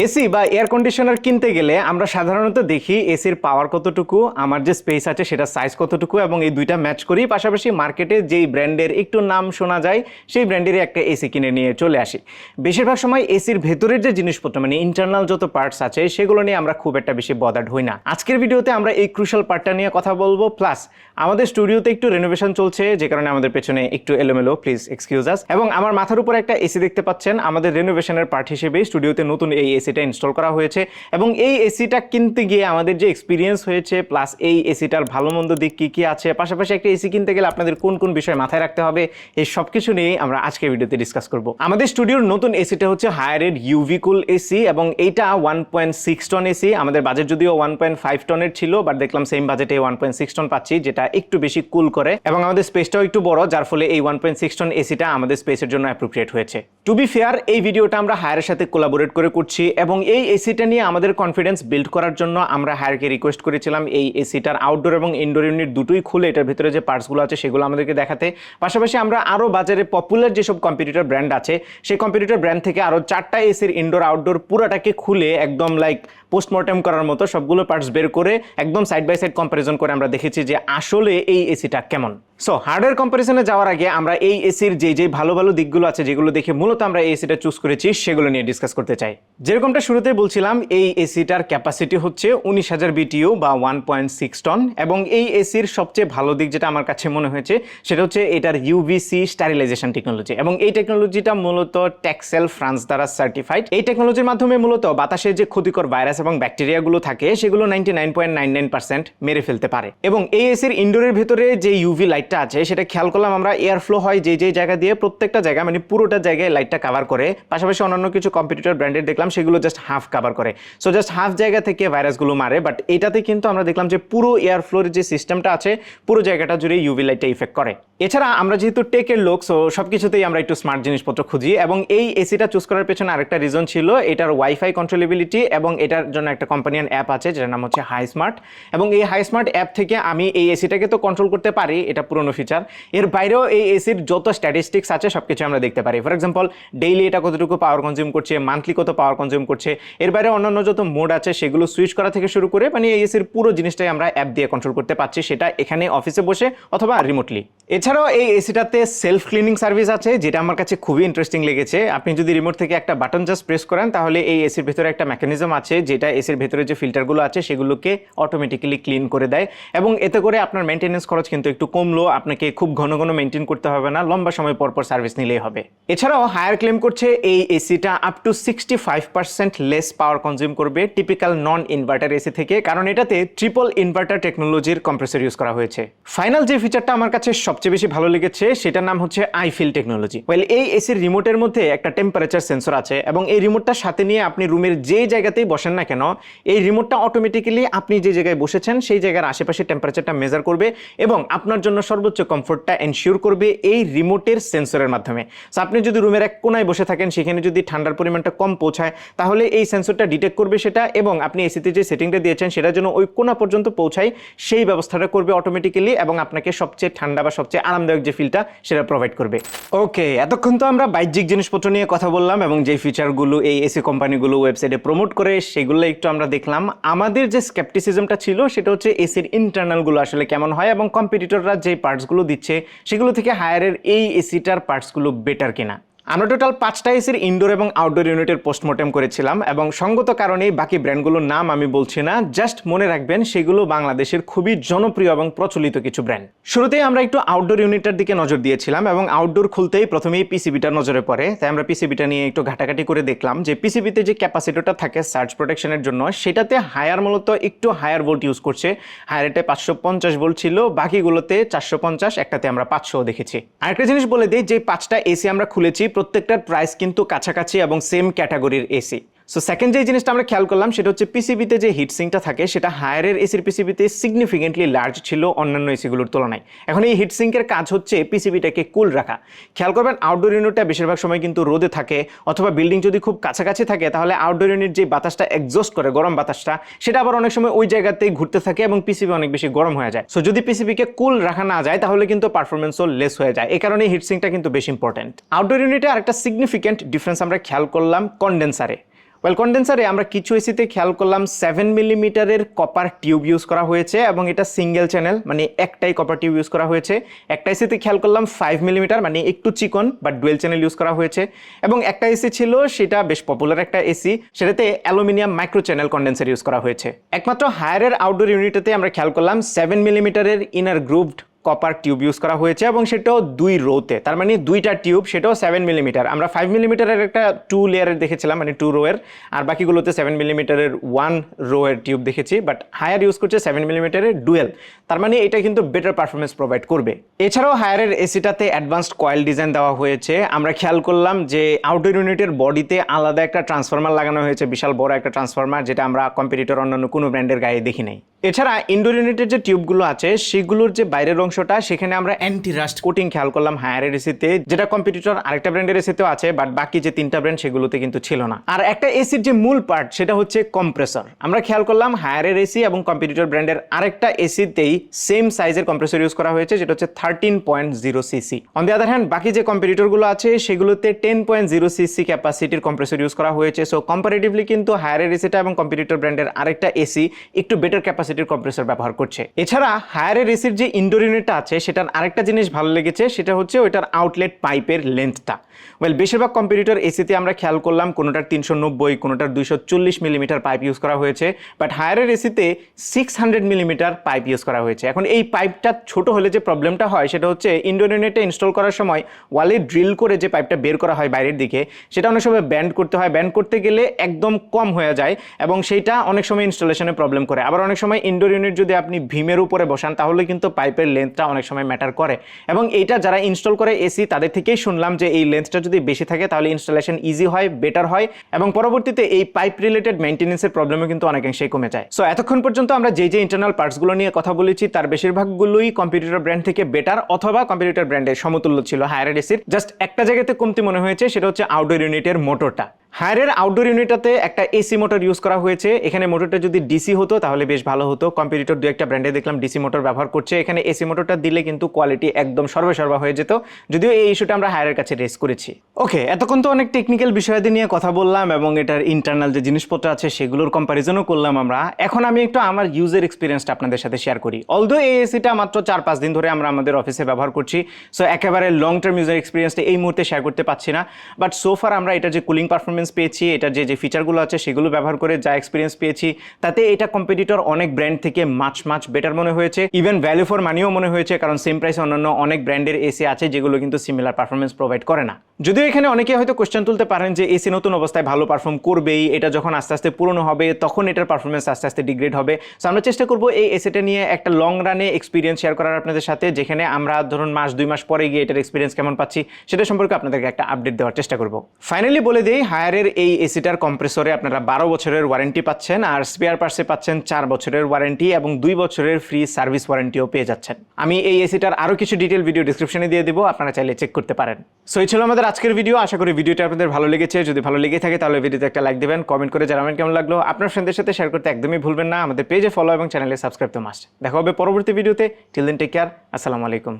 AC বা air conditioner কিনতে গেলে আমরা সাধারণত দেখি এসির পাওয়ার কতটুকু, আমার যে স্পেস আছে সেটা সাইজ কতটুকু এবং এই দুইটা ম্যাচ করি। পাশাপাশি মার্কেটে যেই ব্র্যান্ডের একটু নাম শোনা যায়, সেই ব্র্যান্ডেরই একটা এসি কিনে নিয়ে চলে আসি। বেশিরভাগ সময় এসির ভেতরের যে জিনিসপত্র মানে ইন্টারনাল যত পার্টস আছে, সেগুলো নিয়ে আমরা খুব একটা বেশি বদার্ড হই না। আজকের ভিডিওতে আমরা এই ক্রুশাল পার্টটা নিয়ে কথা বলব। প্লাস আমাদের স্টুডিওতে একটু রেনোভেশন চলছে, যে কারণে আমাদের পেছনে একটু এলোমেলো প্লিজ এক্সকিউজ আস এবং আমার মাথার উপর একটা এসি দেখতে পাচ্ছেন, আমাদের রেনোভেশনের পার্ট হিসেবে স্টুডিওতে নতুন এই এসিটা ইনস্টল করা হয়েছে এবং এই এসিটা কিনতে গিয়ে আমাদের যে এক্সপিরিয়েন্স হয়েছে প্লাস এই এসিটার ভালো মন্দ দিক কী কী আছে, পাশাপাশি একটা এসি কিনতে গেলে আপনাদের কোন কোন বিষয় মাথায় রাখতে হবে, এই সব কিছু নিয়েই আমরা আজকে ভিডিওতে ডিসকাস করব। আমাদের স্টুডিওর নতুন এসিটা হচ্ছে হায়ারেড ইউভি কুল এসি এবং এইটা one point six ton AC আমাদের বাজেট যদিও ওয়ান পয়েন্ট ফাইভ টনের ছিল বাট দেখলাম সেম বাজেটে ওয়ান পয়েন্ট সিক্স টন পাচ্ছি, যেটা একটু বেশি কুল করে এবং আমাদের স্পেসটাও একটু বড়, যার ফলে এই ওয়ান পয়েন্ট সিক্স টন এসিটা আমাদের স্পেসের জন্য অ্যাপ্রোপ্রিয়েট হয়েছে। টু বি ফেয়ার এই ভিডিওটা আমরা হায়ারের সাথে কোলাবোরেট করে করছি এবং এই এসিটা নিয়ে আমাদের কনফিডেন্স বিল্ড করার জন্য আমরা হায়ারকে রিকোয়েস্ট করেছিলাম। এই এসিটার আউটডোর এবং ইনডোর ইউনিট দুটোই খুলে এটার ভিতরে যে পার্টসগুলো আছে সেগুলো আমাদেরকে দেখাতে। পাশাপাশি আমরা আরও বাজারে পপুলার যেসব কম্পিউটার ব্র্যান্ড আছে, সেই কম্পিউটার ব্র্যান্ড থেকে আরও চারটা এসির ইনডোর আউটডোর পুরাটাকে খুলে একদম লাইক পোস্টমর্টেম করার মতো সবগুলো পার্টস বের করে একদম সাইড বাই সাইড কম্পারিজন করে আমরা দেখেছি যে আসলে এই এসিটা কেমন। সো হার্ডওয়্যার কম্পারিজনে যাওয়ার আগে আমরা এই এসির যে যে ভালো ভালো দিকগুলো আছে, যেগুলো দেখে মূলত আমরা এই এসিটা চুজ করেছি, সেগুলো নিয়ে ডিসকাস করতে চাই। যেরকমটা শুরুতে বলছিলাম, এই এসিটার ক্যাপাসিটি হচ্ছে উনিশ হাজার বিটিও বা ওয়ান পয়েন্ট সিক্স টন এবং এই এসির সবচেয়ে ভালো দিক যেটা আমার কাছে মনে হয়েছে, সেটা হচ্ছে এটার ইউভিসি স্টারিলাইজেশন টেকনোলজি এবং এই টেকনোলজিটা মূলত টেক্সেল ফ্রান্স দ্বারা সার্টিফাইড এই টেকনোলজির মাধ্যমে মূলত বাতাসে যে ক্ষতিকর ভাইরাস এবং ব্যাকটেরিয়াগুলো থাকে, সেগুলো ninety nine point nine nine percent মেরে ফেলতে পারে। এবং এই এসির ইনডোরের ভেতরে যে ইউভি লাইটটা আছে, সেটা খেয়াল করলাম আমরা এয়ার ফ্লো হয় যে যে জায়গা দিয়ে প্রত্যেকটা জায়গা মানে পুরোটা জায়গায় লাইটটা কাভার করে। পাশাপাশি অন্যান্য কিছু কম্পিউটার ব্র্যান্ডের দেখলাম, সেগুলো জাস্ট হাফ কাভার করে। সো জাস্ট হাফ জায়গা থেকে ভাইরাসগুলো মারে বাট এটাতে কিন্তু আমরা দেখলাম যে পুরো এয়ার ফ্লোর যে সিস্টেমটা আছে, পুরো জায়গাটা জুড়ে ইউভি লাইটটা ইফেক্ট করে। এছাড়া আমরা যেহেতু টেকের লোক সো সব কিছুতেই আমরা একটু স্মার্ট জিনিসপত্র খুঁজি। এবং এই এসিটা চুজ করার পেছনে আরেকটা রিজন ছিল, এটার ওয়াইফাই কন্ট্রোলেবিলিটি এবং এটার জন্য একটা কোম্পানিয়ান অ্যাপ আছে, যেটার নাম হচ্ছে হাই স্মার্ট এবং এই হাই স্মার্ট অ্যাপ থেকে আমি এই এসিটাকে তো কন্ট্রোল করতে পারি, এটা পুরনো ফিচার এর বাইরেও এই এসির যত স্ট্যাটিস্টিক্স আছে সব কিছু আমরা দেখতে পারি। ফর এক্সাম্পল ডেইলি এটা কতটুকু পাওয়ার কনজিউম করছে মান্থলি কত পাওয়ার কনজিউম করছে, এর বাইরে অন্যান্য যত মোড আছে, সেগুলো সুইচ করা থেকে শুরু করে মানে এই এসির পুরো জিনিসটাই আমরা অ্যাপ দিয়ে কন্ট্রোল করতে পারছি, সেটা এখানে অফিসে বসে অথবা রিমোটলি এছাড়াও এই এসিটাতে সেলফ ক্লিনিং সার্ভিস আছে, যেটা আমার কাছে খুবই ইন্টারেস্টিং লেগেছে। আপনি যদি রিমোট থেকে একটা বাটন জাস্ট প্রেস করেন, তাহলে এই এসির ভিতরে একটা মেকানিজম আছে, যেটা এসির ভেতরে যে ফিল্টারগুলো আছে, সেগুলোকে অটোমেটিক্যালি ক্লিন করে দেয়। এবং এতে করে আপনার মেনটেন্যান্স খরচ কিন্তু একটু কমলো, আপনাকে খুব ঘন ঘন মেনটেন করতে হবে না, লম্বা সময় পর পর সার্ভিস নিলেই হবে। এছাড়াও হায়ার ক্লেম করছে, এই এসিটা up to sixty five percent less power consume করবে টিপিক্যাল নন ইনভার্টার এসি থেকে, কারণ এটাতে ট্রিপল ইনভার্টার টেকনোলজির কম্প্রেসর ইউজ করা হয়েছে। ফাইনাল যে ফিচারটা আমার কাছে সবচেয়ে বেশি ভালো লেগেছে, সেটার নাম হচ্ছে আইফিল টেকনোলজি ওয়েল এই এসির রিমোটের মধ্যে একটা টেম্পারেচার সেন্সর আছে, এবং এই রিমোটটার সাথে নিয়ে আপনি রুমের যে জায়গাতেই বসেন না কেন, এই রিমোটটা অটোমেটিক্যালি আপনি যে জায়গায় বসেছেন, সেই জায়গার আশেপাশে টেম্পারেচারটা মেজার করবে এবং আপনার জন্য সর্বোচ্চ কমফোর্টটা এনশিওর করবে এই রিমোটের সেন্সরের মাধ্যমে। সো আপনি যদি রুমের এক কোনায় বসে থাকেন, সেখানে যদি ঠান্ডার পরিমাণটা কম পৌঁছায়, তাহলে এই সেন্সরটা ডিটেক্ট করবে সেটা এবং আপনি এসিতে যে সেটিংটা দিয়েছেন, সেটার জন্য ওই কোনা পর্যন্ত পৌঁছায়, সেই ব্যবস্থাটা করবে অটোমেটিক্যালি এবং আপনাকে সবচেয়ে ঠান্ডা বা সবচেয়ে আরামদায়ক যে ফিলটা সেটা প্রোভাইড করবে। ওকে এতক্ষণ তো আমরা বাহ্যিক জিনিসপত্র নিয়ে কথা বললাম এবং যে ফিচারগুলো এই এসি কোম্পানিগুলো ওয়েবসাইটে প্রমোট করে, সেগুলো একটু আমরা দেখলাম। আমাদের যে স্কেপটিসিজমটা ছিল সেটা হচ্ছে এসির ইন্টারনালগুলো আসলে কেমন হয় এবং কম্পিটিটররা যে পার্টসগুলো দিচ্ছে সেগুলো থেকে হায়ারের এই এসিটার পার্টসগুলো বেটার কিনা। আমরা টোটাল পাঁচটা এসির ইনডোর এবং আউটডোর ইউনিটের পোস্টমর্টেম করেছিলাম এবং সঙ্গত কারণেই বাকি ব্র্যান্ডগুলোর নাম আমি বলছি না। জাস্ট মনে রাখবেন, সেগুলো বাংলাদেশের খুবই জনপ্রিয় এবং প্রচলিত কিছু ব্র্যান্ড শুরুতেই আমরা একটু আউটডোর ইউনিটটার দিকে নজর দিয়েছিলাম এবং আউটডোর খুলতেই প্রথমেই পিসিবিটা নজরে পড়ে। তাই আমরা পিসিবিটা নিয়ে একটু ঘাটাঘাটি করে দেখলাম যে পিসিবিতে যে ক্যাপাসিটিটা থাকে সার্চ প্রোটেকশনের জন্য, সেটাতে হায়ার মূলত একটু হায়ার ভোল্ট ইউজ করছে। হায়ারেটে পাঁচশো পঞ্চাশ ভোল্ট ছিল, বাকিগুলোতে চারশো পঞ্চাশ, একটাতে আমরা পাঁচশো দেখেছি। আরেকটা জিনিস বলে দিই, যে পাঁচটা এসি আমরা খুলেছি প্রত্যেকটার প্রাইস কিন্তু কাছাকাছি এবং সেম ক্যাটাগরির এসি সো সেকেন্ড যে জিনিসটা আমরা খেয়াল করলাম, সেটা হচ্ছে পিসিবিতে যে হিটসিংটা থাকে, সেটা হায়ারের এসির পিসিবিতে সিগনিফিকেন্টলি লার্জ ছিল অন্যান্য এসিগুলোর তুলনায়। এখন এই হিটসিঙ্কের কাজ হচ্ছে পিসিবিটাকে কুল রাখা। খেয়াল করবেন আউটডোর ইউনিটটা বেশিরভাগ সময় কিন্তু রোদে থাকে, অথবা বিল্ডিং যদি খুব কাছাকাছি থাকে, তাহলে আউটডোর ইউনিট যে বাতাসটা এক্সস্ট করে, গরম বাতাসটা, সেটা আবার অনেক সময় ওই জায়গাতেই ঘুরতে থাকে এবং পিসিবি অনেক বেশি গরম হয়ে যায়। সো যদি পিসিবিকে কুল রাখা না যায়, তাহলে কিন্তু পারফরমেন্সও লেস হয়ে যায়। এই কারণে হিটসিংটা কিন্তু বেশি ইম্পর্টেন্ট আউটডোর ইউনিটে আরেকটা সিগনিফিকেন্ট ডিফারেন্স আমরা খেয়াল করলাম কন্ডেন্সারে ওয়েল কন্ডেন্সারে আমরা কিছু এসিতে খেয়াল করলাম সেভেন মিলিমিটারের কপার টিউব ইউজ করা হয়েছে এবং এটা সিঙ্গেল চ্যানেল মানে একটাই কপার টিউব ইউজ করা হয়েছে। একটা এসিতে খেয়াল করলাম ফাইভ মিলিমিটার মানে একটু চিকন বা ডুয়েল চ্যানেল ইউজ করা হয়েছে। এবং একটা এসি ছিল, সেটা বেশ পপুলার একটা এসি সেটাতে aluminium micro channel condenser use করা হয়েছে। একমাত্র হায়ারের আউটডোর ইউনিটেতে আমরা খেয়াল করলাম সেভেন মিলিমিটারের inner grooved copper tube use করা হয়েছে এবং সেটাও দুই রোতে। তার মানে দুইটা টিউব সেটাও সেভেন মিলিমিটার আমরা ফাইভ মিলিমিটারের একটা টু লেয়ারের দেখেছিলাম মানে টু রোয়ের আর বাকিগুলোতে সেভেন মিলিমিটারের ওয়ান রোয়ের টিউব দেখেছি বাট হায়ার ইউজ করছে সেভেন মিলিমিটারের ডুয়েল তার মানে এটা কিন্তু বেটার পারফরমেন্স প্রোভাইড করবে। এছাড়াও হায়ারের এসিটাতে অ্যাডভান্সড কয়েল ডিজাইন দেওয়া হয়েছে। আমরা খেয়াল করলাম যে আউটডোর ইউনিটের বডিতে আলাদা একটা ট্রান্সফরমার লাগানো হয়েছে, বিশাল বড় একটা ট্রান্সফরমার যেটা আমরা কম্পিটিটর অন্যান্য কোনো ব্র্যান্ডের গায়ে দেখি নাই। এছাড়া ইনডোর ইউনিটের যে টিউবগুলো আছে, সেগুলোর যে বাইরের অংশটা, সেখানে আমরা অ্যান্টি রাস্ট কোটিং খেয়াল করলাম হায়ারের এসিতে যেটা কম্পিটিটর আরেকটা ব্র্যান্ডের এসিতেও আছে বাট বাকি যে তিনটা ব্র্যান্ড সেগুলোতে কিন্তু ছিল না। আর একটা এসির যে মূল পার্ট সেটা হচ্ছে কম্প্রেসর আমরা খেয়াল করলাম হায়ারের এসি এবং কম্পিটিটর ব্র্যান্ডের আরেকটা এসিতেই সেম সাইজের কম্প্রেসর ইউজ করা হয়েছে, যেটা হচ্ছে thirteen point zero CC on the other hand বাকি যে কম্পিটিটরগুলো আছে, সেগুলোতে টেন পয়েন্ট জিরো সিসি ক্যাপাসিটির কম্প্রেসর ইউজ করা হয়েছে। সো কম্পারেটিভলি কিন্তু হায়ারের এসিটা এবং কম্পিটিটর ব্র্যান্ডের আরেকটা এসি একটু বেটার ক্যাপাসিটির কম্প্রেসর ব্যবহার করছে। এছাড়া হায়ারের এসির যে ইনডোর ইউনিটটা আছে, সেটার আরেকটা জিনিস ভালো লেগেছে, সেটা হচ্ছে ওইটার আউটলেট পাইপের লেন্থটা ওয়েল বেশিরভাগ কম্পিটিটর এসিতে আমরা খেয়াল করলাম, কোনোটার তিনশো নব্বই, কোনোটার দুইশো চল্লিশ মিলিমিটার পাইপ ইউজ করা হয়েছে বাট হায়ারের এসিতে six hundred millimetre pipe use করা হয়েছে। এখন এই পাইপটা ছোট হলে যে প্রবলেমটা হয়, সেটা হচ্ছে ইনডোর ইউনিটে ইনস্টল করার সময় ওয়ালে ড্রিল করে যে পাইপটা বের করা হয় বাইরের দিকে, সেটা অনেক সময় ব্যান্ড করতে হয়। ব্যান্ড করতে গেলে একদম কম হয়ে যায় এবং সেইটা অনেক সময় ইনস্টলেশনে প্রবলেম করে। আবার অনেক সময় ইনডোর ইউনিট যদি আপনি ভীমের উপরে বসান, তাহলে কিন্তু পাইপের লেন্থটা অনেক সময় ম্যাটার করে। এবং এইটা যারা ইনস্টল করে এসি তাদের থেকেই শুনলাম যে এই লেন্থটা যদি বেশি থাকে, তাহলে ইনস্টলেশন ইজি হয় বেটার হয়। এবং পরবর্তীতে এই পাইপ রিলেটেড মেনটেন্সের প্রবলেমও কিন্তু অনেকাংশেই কমে যায়। সো এতক্ষণ পর্যন্ত আমরা যে যে ইন্টারনাল পার্টসগুলো নিয়ে কথা বলেছি, তার বেশিরভাগগুলোই কম্পিউটার ব্র্যান্ড থেকে বেটার অথবা কম্পিউটার ব্র্যান্ডের সমতুল্য ছিল হায়ার এসির জাস্ট একটা জায়গাতে কমতি মনে হয়েছে, সেটা হচ্ছে আউটডোর ইউনিটের মোটরটা হায়ারের আউটডোর ইউনিটাতে একটা এসি মোটর ইউজ করা হয়েছে। এখানে মোটরটা যদি ডিসি হতো, তাহলে বেশ ভালো হতো। কম্পিউটার দু একটা ব্র্যান্ডে দেখলাম ডিসি মোটর ব্যবহার করছে। এখানে এসি মোটরটা দিলে কিন্তু কোয়ালিটি একদম সর্বসর্বা হয়ে যেত। যদিও এই ইস্যুটা আমরা হায়ারের কাছে রেস করেছি। ওকে এতক্ষণ তো অনেক টেকনিক্যাল বিষয়াদি নিয়ে কথা বললাম এবং এটার ইন্টারনাল যে জিনিসপত্র আছে, সেগুলোর কম্প্যারিজনও করলাম আমরা। এখন আমি একটু আমার ইউজার এক্সপিরিয়েন্সটা আপনাদের সাথে শেয়ার করি। অলদো এই এসিটা মাত্র চার পাঁচ দিন ধরে আমরা আমাদের অফিসে ব্যবহার করছি সো একেবারে লং টার্ম ইউজার এক্সপিরিয়েন্সটা এই মুহূর্তে শেয়ার করতে পারছি না। বাট সোফার আমরা এটা যে কুলিং পারফরমেন্স পেয়েছি, এটা যে যে ফিচারগুলো আছে সেগুলো ব্যবহার করে যা এক্সপিরিয়েন্স পেয়েছি, তাতে এটা কম্পিটিটর অনেক ব্র্যান্ড থেকে মাছ মাছ বেটার মনে হয়েছে। ইভেন ভ্যালু ফর মানিও মনে হয়েছে, কারণ সেম প্রাইসে অন্যান্য অনেক ব্র্যান্ডের এসে আছে যেগুলো কিন্তু সিমিলার পারফরমেন্স প্রোভাইড করে না। যদিও এখানে অনেকে হয়তো কোশ্চেন তুলতে পারেন যে এসি নতুন অবস্থায় ভালো পারফর্ম করবেই, এটা যখন আস্তে আস্তে পুরনো হবে, তখন এটার পারফরমেন্স আস্তে আস্তে ডিগ্রেড হবে। সো আমরা চেষ্টা করব এই এসিটা নিয়ে একটা লং রানে এক্সপিরিয়েন্স শেয়ার করার আপনাদের সাথে, যেখানে আমরা ধরুন মাস, দুই মাস পরে গিয়ে এটার এক্সপিরিয়েন্স কেমন পাচ্ছি, সেটা সম্পর্কে আপনাদেরকে একটা আপডেট দেওয়ার চেষ্টা করব। ফাইনালি বলে দিই হায়ারের এই এসিটার কম্প্রেসরে আপনারা বারো বছরের ওয়ারেন্টি পাচ্ছেন আর স্পেয়ার পার্সে পাচ্ছেন চার বছরের ওয়ারেন্টি এবং দুই বছরের ফ্রি সার্ভিস ওয়ারেন্টিও পেয়ে যাচ্ছেন। আমি এই এসিটার আরও কিছু ডিটেল ভিডিও ডিসক্রিপশনে দিয়ে দেবো, আপনারা চাইলে চেক করতে পারেন। সো এই ছিল আমাদের আজকের ভিডিও আশা করি ভিডিওটা আপনাদের ভালো লেগেছে। যদি ভালো লেগে থাকে, তাহলে ভিডিওতে একটা লাইক দেবেন কমেন্ট করে জানাবেন কেমন লাগল। আপনার ফ্রেন্ডের সাথে শেয়ার করতে একদমই ভুলবেন না। আমাদের পেজে ফলো এবং চ্যানেলে সাবস্ক্রাইব তো মাস্ট দেখা হবে পরবর্তী ভিডিওতে টিল দেন টেক কেয়ার আসসালামু আলাইকুম।